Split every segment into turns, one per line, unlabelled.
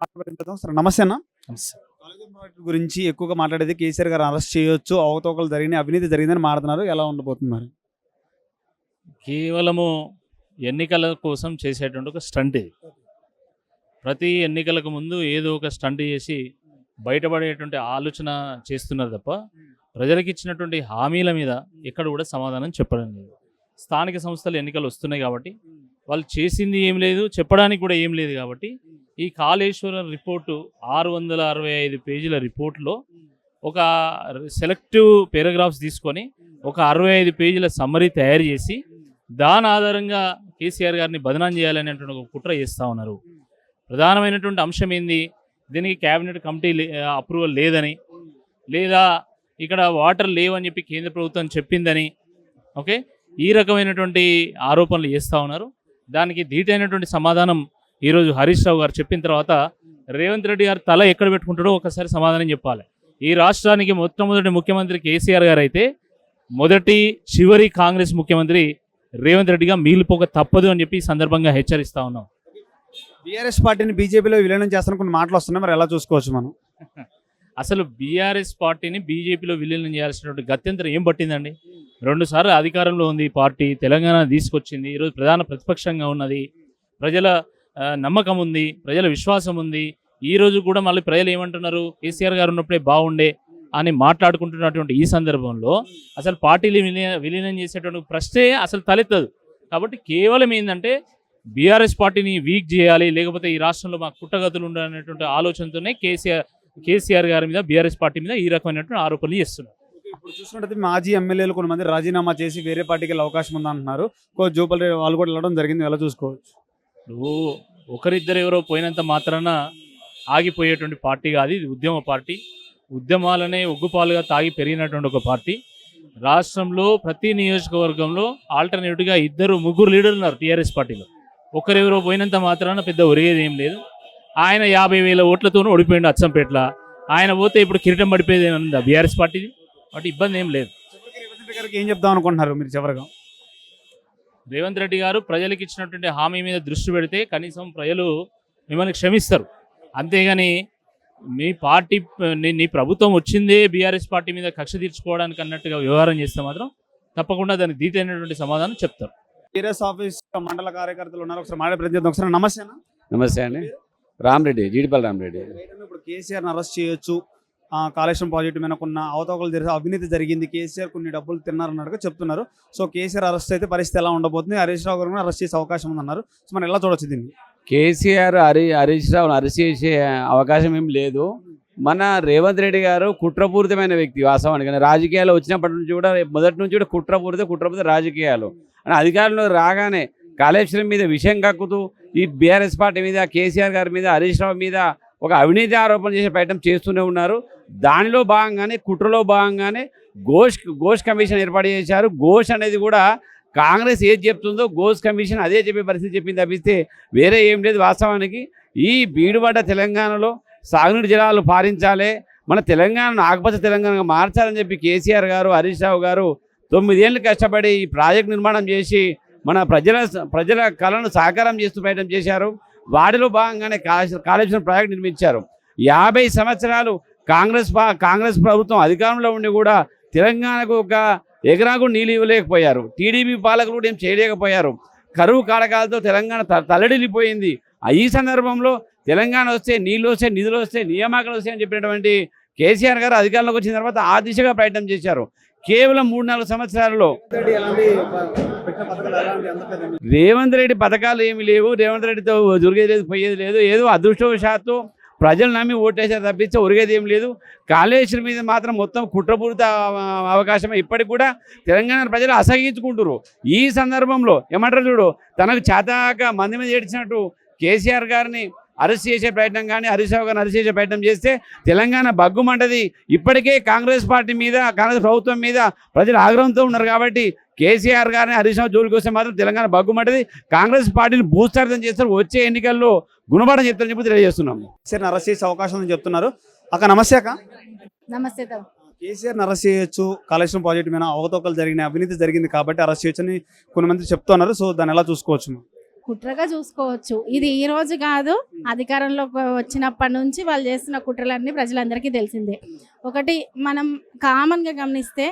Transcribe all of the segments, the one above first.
Sir నమస్తే. అన్న గురించి ఎక్కువగా మాట్లాడేది కేసీఆర్ గారు అరెస్ట్ చేయొచ్చు అవకతవకలు జరిగినాయి అవినీతి జరిగిందని మాట్లాడుతున్నారు. ఎలా ఉండబోతుంది మరి?
కేవలము ఎన్నికల కోసం చేసేటువంటి ఒక స్టంట్ ఇది. ప్రతి ఎన్నికలకు ముందు ఏదో ఒక స్టంట్ చేసి బయటపడేటువంటి ఆలోచన చేస్తున్నారు తప్ప ప్రజలకు ఇచ్చినటువంటి హామీల మీద ఎక్కడ కూడా సమాధానం చెప్పడం లేదు. స్థానిక సంస్థలు ఎన్నికలు వస్తున్నాయి కాబట్టి వాళ్ళు చేసింది ఏం లేదు చెప్పడానికి కూడా ఏం లేదు కాబట్టి ఈ కాళేశ్వరం రిపోర్టు ఆరు వందల అరవై ఐదు పేజీల రిపోర్ట్లో ఒక సెలెక్టివ్ పేరాగ్రాఫ్స్ తీసుకొని ఒక అరవై ఐదు పేజీల సమ్మరీ తయారు చేసి దాని ఆధారంగా కేసీఆర్ గారిని బదనాం చేయాలనేటువంటి ఒక కుట్ర చేస్తూ ఉన్నారు. ప్రధానమైనటువంటి అంశం ఏంది? దీనికి క్యాబినెట్ కమిటీ అప్రూవల్ లేదని లేదా ఇక్కడ వాటర్ లేవని చెప్పి కేంద్ర ప్రభుత్వం చెప్పిందని ఓకే? ఈ రకమైనటువంటి ఆరోపణలు చేస్తూ ఉన్నారు. దానికి ధీటైనటువంటి సమాధానం ఈరోజు హరీష్ రావు గారు చెప్పిన తర్వాత రేవంత్ రెడ్డి గారు తల ఎక్కడ పెట్టుకుంటాడో ఒకసారి సమాధానం చెప్పాలి. ఈ రాష్ట్రానికి మొట్టమొదటి ముఖ్యమంత్రి కేసీఆర్ గారు అయితే మొదటి చివరి కాంగ్రెస్ ముఖ్యమంత్రి రేవంత్ రెడ్డిగా మిగిలిపోక తప్పదు అని చెప్పి ఈ సందర్భంగా హెచ్చరిస్తా ఉన్నాం.
బీఆర్ఎస్ పార్టీని బీజేపీలో విలీనం చేస్తాను కొన్ని మాటలు వస్తున్నాయి మరి ఎలా చూసుకోవచ్చు మనం?
అసలు బీఆర్ఎస్ పార్టీని బీజేపీలో విలీనం చేయాల్సినటువంటి గత్యంతరం ఏం పట్టిందండి? రెండు సార్లు అధికారంలో ఉంది ఈ పార్టీ తెలంగాణ తీసుకొచ్చింది ఈరోజు ప్రధాన ప్రతిపక్షంగా ఉన్నది. ప్రజల నమ్మకం ఉంది ప్రజల విశ్వాసం ఉంది. ఈ రోజు కూడా మళ్ళీ ప్రజలు ఏమంటున్నారు? కేసీఆర్ గారు ఉన్నప్పుడే బాగుండే అని మాట్లాడుకుంటున్నటువంటి ఈ సందర్భంలో అసలు పార్టీలు విలీన విలీనం చేసేటువంటి ప్రశ్నే అసలు తలెత్తదు. కాబట్టి కేవలం ఏంటంటే బీఆర్ఎస్ పార్టీని వీక్ చేయాలి లేకపోతే ఈ రాష్ట్రంలో మాకు పుట్టగతులు ఉండాలనేటువంటి ఆలోచనతోనే కేసీఆర్ కేసీఆర్ గారి మీద బీఆర్ఎస్ పార్టీ మీద ఈ రకమైనటువంటి ఆరోపణలు చేస్తున్నారు.
ఇప్పుడు చూసినట్టయితే మాజీ ఎమ్మెల్యేలు కొంతమంది రాజీనామా చేసి వేరే పార్టీకి వెళ్ళే అవకాశం ఉందంటున్నారు. కో జూపల్ వాళ్ళు కూడా వెళ్ళడం జరిగింది. ఎలా చూసుకోవచ్చు?
నువ్వు ఒకరిద్దరు ఎవరో పోయినంత మాత్రాన ఆగిపోయేటువంటి పార్టీ కాదు ఇది ఉద్యమ పార్టీ. ఉద్యమాలనే ఉగ్గుపాలుగా తాగి పెరిగినటువంటి ఒక పార్టీ. రాష్ట్రంలో ప్రతి నియోజకవర్గంలో ఆల్టర్నేటివ్గా ఇద్దరు ముగ్గురు లీడర్లు ఉన్నారు టీఆర్ఎస్ పార్టీలో. ఒకరెవరో పోయినంత మాత్రాన పెద్ద ఒరిగేది ఏం లేదు. ఆయన యాభై వేల ఓట్లతోనూ ఓడిపోయిండు అచ్చంపేటల. ఆయన పోతే ఇప్పుడు కిరీటం పడిపోయేది ఏమన్నా బీఆర్ఎస్ పార్టీది? వాటి ఇబ్బంది ఏం లేదు
ఏం చెప్దాం అనుకుంటున్నారు మీరు చివరిగా?
రేవంత్ రెడ్డి గారు ప్రజలకు ఇచ్చినటువంటి హామీ మీద దృష్టి పెడితే కనీసం ప్రజలు మిమ్మల్ని క్షమిస్తారు. అంతేగాని మీ పార్టీ నీ- ప్రభుత్వం వచ్చిందే బీఆర్ఎస్ పార్టీ మీద కక్ష తీర్చుకోవడానికి అన్నట్టుగా వ్యవహారం చేస్తే మాత్రం తప్పకుండా దానికి దీటైనటువంటి సమాధానం చెప్తారు.
టీఆర్ఎస్ ఆఫీస్ మండల కార్యకర్తలు ఉన్నారు. ఒకసారి మాట్లాడే ప్రయత్నం చేద్దాం. ఒకసారి నమస్తే అన్న.
నమస్తే అండి. రామరెడ్డి జీడిపల్లి రామరెడ్డి
ఇప్పుడు కేసీఆర్ అరెస్ట్ చేయొచ్చు. కాళేశ్వరం ప్రాజెక్టు మీద కొన్ని అవతవకలు జరిగి అవినీతి జరిగింది. కేసీఆర్ కొన్ని డబ్బులు తిన్నారన్నట్టుగా చెప్తున్నారు. సో కేసీఆర్ అరెస్ట్ అయితే పరిస్థితి ఎలా ఉండబోతుంది? హరీష్ రావు గారు అరెస్ట్ చేసే అవకాశం ఉందన్నారు. సో మనం ఎలా చూడొచ్చు దీన్ని?
కేసీఆర్ హరి హరీష్ రావును అరెస్ట్ చేసే అవకాశం ఏం లేదు. మన రేవంత్ రెడ్డి గారు కుట్రపూరితమైన వ్యక్తి వాస్తవానికి. కానీ రాజకీయాలు వచ్చినప్పటి నుంచి కూడా మొదటి నుంచి కూడా కుట్రపూరిత కుట్రపూరిత రాజకీయాలు. అని అధికారంలో రాగానే కాళేశ్వరం మీద విషయం కక్కుతూ ఈ బీఆర్ఎస్ పార్టీ మీద కేసీఆర్ గారి మీద హరీష్ రావు మీద ఒక అవినీతి ఆరోపణ చేసే ప్రయత్నం చేస్తూనే ఉన్నారు. దానిలో భాగంగానే కుట్రలో భాగంగానే ఘోష్ ఘోష్ కమిషన్ ఏర్పాటు చేశారు. ఘోష్ అనేది కూడా కాంగ్రెస్ ఏది చెప్తుందో ఘోష్ కమిషన్ అదే చెప్పే పరిస్థితి చెప్పింది తప్పిస్తే వేరే ఏం లేదు వాస్తవానికి. ఈ బీడుబడ్డ తెలంగాణలో సాగునీటి జలాలు పారించాలి మన తెలంగాణను ఆకుపచ్చ తెలంగాణగా మార్చాలని చెప్పి కేసీఆర్ గారు హరీష్ రావు గారు తొమ్మిదేళ్ళు కష్టపడి ఈ ప్రాజెక్ట్ నిర్మాణం చేసి మన ప్రజల ప్రజల కళను సాకారం చేస్తూ ప్రయత్నం చేశారు. వాటిలో భాగంగానే కాళేశ్వరం కాళేశ్వరం ప్రాజెక్ట్ నిర్మించారు. యాభై సంవత్సరాలు కాంగ్రెస్ పా కాంగ్రెస్ ప్రభుత్వం అధికారంలో ఉండి కూడా తెలంగాణకు ఒక ఎకరాకు నీళ్ళు ఇవ్వలేకపోయారు. టీడీపీ పాలకులు కూడా ఏం చేయలేకపోయారు. కరువు కాడకాలతో తెలంగాణ త- తల్లడిల్లిపోయింది. ఆ ఈ సందర్భంలో తెలంగాణ వస్తే నీళ్ళు వస్తే నిధులు వస్తే నియామకాలు వస్తాయని చెప్పినటువంటి కేసీఆర్ గారు అధికారంలోకి వచ్చిన తర్వాత ఆ దిశగా ప్రయత్నం చేశారు. కేవలం మూడు నాలుగు సంవత్సరాలలో రేవంత్ రెడ్డి పథకాలు ఏమి లేవు. రేవంత్ రెడ్డితో దొరికేది లేదు పోయేది లేదు. ఏదో అదృష్టవశాత్తు ప్రజలు నమ్మి ఓటేసే తప్పిస్తే ఒరిగేది ఏం లేదు. కాళేశ్వరం మీద మాత్రం మొత్తం కుట్రపూరిత అవకాశం ఇప్పటికి కూడా తెలంగాణ ప్రజలు అసహించుకుంటున్నారు ఈ సందర్భంలో ఏమంటారు చూడు తనకు చేతాక మంది మీద ఏడ్చినట్టు కేసీఆర్ గారిని అరెస్ట్ చేసే ప్రయత్నం కానీ హరీష్ రావు గారిని అరెస్ట్ చేసే ప్రయత్నం చేస్తే తెలంగాణ బగ్గుమంటది. ఇప్పటికే కాంగ్రెస్ పార్టీ మీద కాంగ్రెస్ ప్రభుత్వం మీద ప్రజలు ఆగ్రహంతో ఉన్నారు కాబట్టి కేసీఆర్ గారిని హరీష్ రావు జోలికి వస్తే మాత్రం తెలంగాణ బగ్గుమంటది. కాంగ్రెస్ పార్టీని భూస్థాపితం చేస్తారు. వచ్చే ఎన్నికల్లో గుణపాఠం చెప్తారని చెప్పి తెలియజేస్తున్నాం
కేసీఆర్ అరెస్ట్ చేసే అవకాశం ఉందని చెప్తున్నారు. అక్క నమస్తే అక్క.
నమస్తే
కేసీఆర్ అరెస్ట్ చేయొచ్చు కాళేశ్వరం ప్రాజెక్టు మీద అవకతవకలు జరిగినాయి అవినీతి జరిగింది కాబట్టి అరెస్ట్ చేయొచ్చు అని కొంతమంది చెప్తున్నారు. సో దాన్ని ఎలా చూసుకోవచ్చు?
కుట్రగా చూసుకోవచ్చు. ఇది ఈ రోజు కాదు. అధికారంలోకి వచ్చినప్పటి నుంచి వాళ్ళు చేస్తున్న కుట్రలన్నీ ప్రజలందరికీ తెలిసిందే. ఒకటి మనం కామన్గా గమనిస్తే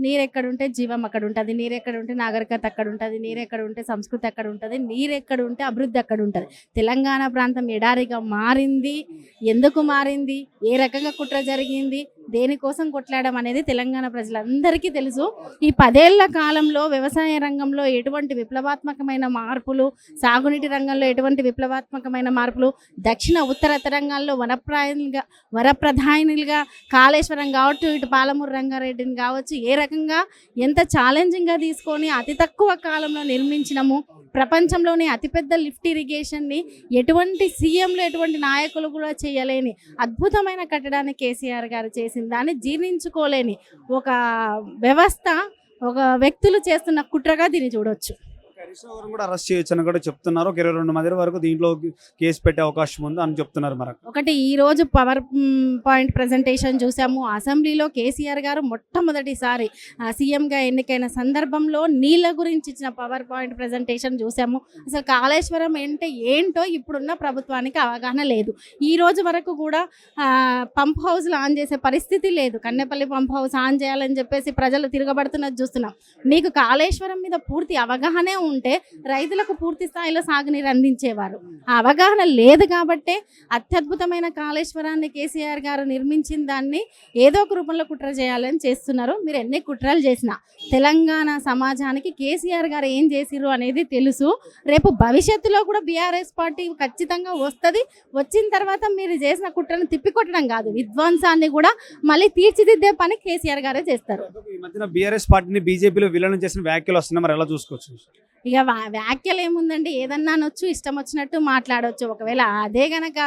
నీరు ఎక్కడ ఉంటే జీవం అక్కడ ఉంటుంది నీరు ఎక్కడ ఉంటే నాగరికత అక్కడ ఉంటుంది నీరు ఎక్కడ ఉంటే సంస్కృతి అక్కడ ఉంటుంది నీరు ఎక్కడ ఉంటే అభివృద్ధి అక్కడ ఉంటుంది తెలంగాణ ప్రాంతం ఎడారిగా మారింది. ఎందుకు మారింది? ఏ రకంగా కుట్ర జరిగింది? దేనికోసం కొట్లాడడం అనేది తెలంగాణ ప్రజలందరికీ తెలుసు. ఈ పదేళ్ళ కాలంలో వ్యవసాయ రంగంలో ఎటువంటి విప్లవాత్మకమైన మార్పులు సాగునీటి రంగంలో ఎటువంటి విప్లవాత్మకమైన మార్పులు దక్షిణ ఉత్తర తెలంగాణలో వనప్రాయులుగా వరప్రధానులుగా కాళేశ్వరం కావచ్చు ఇటు పాలమూరు రంగారెడ్డిని కావచ్చు ఏ రకంగా ఎంత ఛాలెంజింగ్గా తీసుకొని అతి తక్కువ కాలంలో నిర్మించినము ప్రపంచంలోనే అతిపెద్ద లిఫ్ట్ ఇరిగేషన్ని ఎటువంటి సీఎంలు ఎటువంటి నాయకులు కూడా చేయలేని అద్భుతమైన కట్టడాన్ని కేసీఆర్ గారు చేసిన దాన్ని జీర్ణించుకోలేని ఒక వ్యవస్థ ఒక వ్యక్తులు చేస్తున్న కుట్రగా దీన్ని చూడొచ్చు.
హరీష్ కూడా అరెస్ట్ చేయొచ్చు అని కూడా చెప్తున్నారు. ఒక ఇరవై రెండు మంది వరకు దీంట్లో కేసు పెట్టే అవకాశం ఉంది అని చెప్తున్నారు మరి.
ఒకటి ఈ రోజు పవర్ పాయింట్ ప్రజెంటేషన్ చూసాము. అసెంబ్లీలో కేసీఆర్ గారు మొట్టమొదటిసారి సీఎంగా ఎన్నికైన సందర్భంలో నీళ్ళ గురించి ఇచ్చిన పవర్ పాయింట్ ప్రజెంటేషన్ చూసాము. అసలు కాళేశ్వరం అంటే ఏంటో ఇప్పుడున్న ప్రభుత్వానికి అవగాహన లేదు. ఈ రోజు వరకు కూడా పంప్ హౌస్లు ఆన్ చేసే పరిస్థితి లేదు. కన్నెపల్లి పంప్ హౌస్ ఆన్ చేయాలని చెప్పేసి ప్రజలు తిరగబడుతున్నది చూస్తున్నాం. మీకు కాళేశ్వరం మీద పూర్తి అవగాహనే ఉంటే రైతులకు పూర్తి స్థాయిలో సాగునీరు అందించేవారు. ఆ అవగాహన లేదు కాబట్టే అత్యద్భుతమైన కాళేశ్వరాన్ని కేసీఆర్ గారు నిర్మించిన దాన్ని ఏదో ఒక రూపంలో కుట్ర చేయాలని చేస్తున్నారు. మీరు ఎన్ని కుట్రలు చేసినా తెలంగాణ సమాజానికి కేసీఆర్ గారు ఏం చేసిర్రు అనేది తెలుసు. రేపు భవిష్యత్తులో కూడా బీఆర్ఎస్ పార్టీ ఖచ్చితంగా వస్తుంది. వచ్చిన తర్వాత మీరు చేసిన కుట్రను తిప్పికొట్టడం కాదు. విధ్వంసాన్ని కూడా మళ్ళీ తీర్చిదిద్దే పని కేసీఆర్ గారే చేస్తారు.
ఈ మధ్యన బీఆర్ఎస్ పార్టీని బీజేపీలో విలీనం చేసిన వ్యాఖ్యలు వస్తున్నాయి. మరి ఎలా చూసుకోవచ్చు?
ఇక వా- వ్యాఖ్యలు ఏముందండి? ఏదన్నా అనొచ్చు ఇష్టం వచ్చినట్టు మాట్లాడవచ్చు ఒకవేళ అదే గనక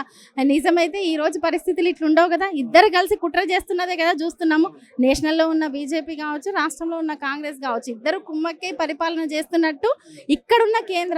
నిజమైతే ఈ రోజు పరిస్థితులు ఇట్లుండవు కదా? ఇద్దరు కలిసి కుట్ర చేస్తున్నదే కదా చూస్తున్నాము. నేషనల్లో ఉన్న బీజేపీ కావచ్చు రాష్ట్రంలో ఉన్న కాంగ్రెస్ కావచ్చు ఇద్దరు కుమ్మక్కై పరిపాలన చేస్తున్నట్టు ఇక్కడున్న కేంద్ర